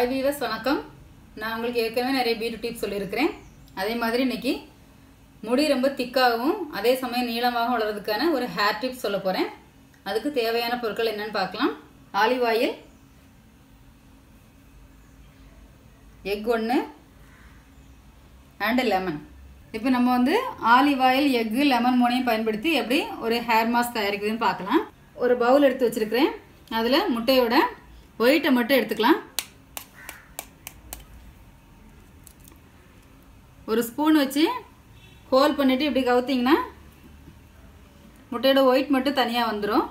Hi viewers வணக்கம். நான் உங்களுக்கு ஏற்கனவே நிறைய பியூட்டி டிப்ஸ் சொல்லியிருக்கிறேன். அதே மாதிரி இன்னைக்கு முடி ரொம்ப திக்காகவும் அதே சமயம் நீளமாகவும் வளர்றதுக்கான ஒரு ஹேர் டிப்ஸ் சொல்ல போகிறேன் அதுக்கு தேவையான பொருட்கள் என்னென்னு பார்க்கலாம். ஆலிவ் ஆயில் எக் ஒன்று அண்டு லெமன் இப்போ நம்ம வந்து ஆலிவ் ஆயில் எக்கு லெமன் மூணையும் பயன்படுத்தி எப்படி ஒரு ஹேர் மாஸ்க் தயாரிக்குதுன்னு பார்க்கலாம். ஒரு பவுல் எடுத்து வச்சுருக்கிறேன். அதில் முட்டையோட ஒயிட்டை மட்டும் எடுத்துக்கலாம். ஒரு ஸ்பூன் வச்சு ஹோல் பண்ணிவிட்டு இப்படி கவுத்திங்கன்னா முட்டையோட ஒயிட் மட்டும் தனியாக வந்துடும்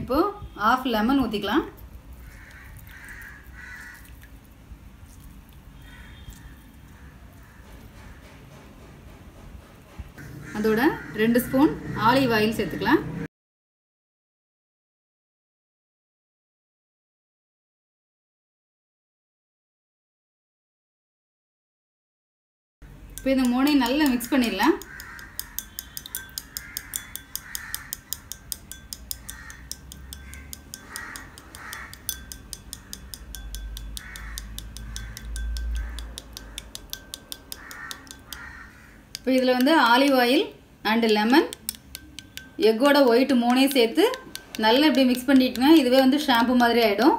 இப்போது ஆஃப் லெமன் ஊற்றிக்கலாம் அதோட ரெண்டு ஸ்பூன் ஆலிவ் ஆயில் சேர்த்துக்கலாம். இப்போ இந்த மூணையும் நல்லா மிக்ஸ் பண்ணிடலாம். இப்போ இதில் வந்து ஆலிவ் ஆயில் அண்டு லெமன் எக்கோட ஒயிட் மூணையும் சேர்த்து நல்லா இப்படி மிக்ஸ் பண்ணிட்டுங்க இதுவே வந்து ஷாம்பு மாதிரி ஆகிடும்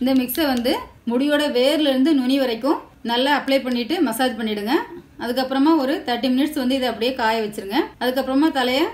இந்த மிக்ஸை வந்து முடியோட வேர்லேருந்து நுனி வரைக்கும் நல்லா அப்ளை பண்ணிவிட்டு மசாஜ் பண்ணிவிடுங்க அதுக்கப்புறமா ஒரு தேர்ட்டி மினிட்ஸ் வந்து இதை அப்படியே காய வச்சுருங்க. அதுக்கப்புறமா தலையை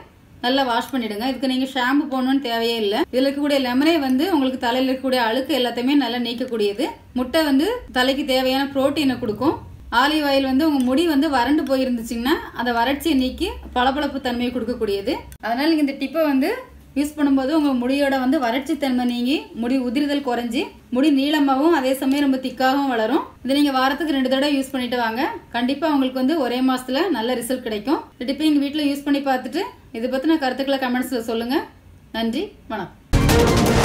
நல்லா வாஷ் பண்ணிவிடுங்க இதுக்கு நீங்கள் ஷாம்பு போடணும்னு தேவையே இல்லை. இதில் இருக்கக்கூடிய லெமனே வந்து உங்களுக்கு தலையில் இருக்கக்கூடிய அழுக்கு எல்லாத்தையுமே நல்லா நீக்கக்கூடியது. முட்டை வந்து தலைக்கு தேவையான ப்ரோட்டீனை கொடுக்கும். ஆலிவ் ஆயில் வந்து உங்கள் முடி வந்து வறண்டு போயிருந்துச்சிங்கன்னா அதை வறட்சியை நீக்கி பளபளப்பு தன்மையை கொடுக்கக்கூடியது. அதனால் நீங்கள் இந்த டிப்பை வந்து யூஸ் பண்ணும்போது உங்கள் முடியோட வந்து வறட்சி தன்மை நீங்கி முடி உதிர்தல் குறைஞ்சி முடி நீளமாகவும் அதே சமயம் ரொம்ப திக்காகவும் வளரும். இதை நீங்கள் வாரத்துக்கு ரெண்டு தடவை யூஸ் பண்ணிட்டு வாங்க. கண்டிப்பாக உங்களுக்கு வந்து ஒரே மாதத்தில் நல்ல ரிசல்ட் கிடைக்கும். இந்த எங்கள் வீட்டில் யூஸ் பண்ணி பார்த்துட்டு இதை பற்றின கருத்துக்களை கமெண்ட்ஸில் சொல்லுங்கள் நன்றி வணக்கம்.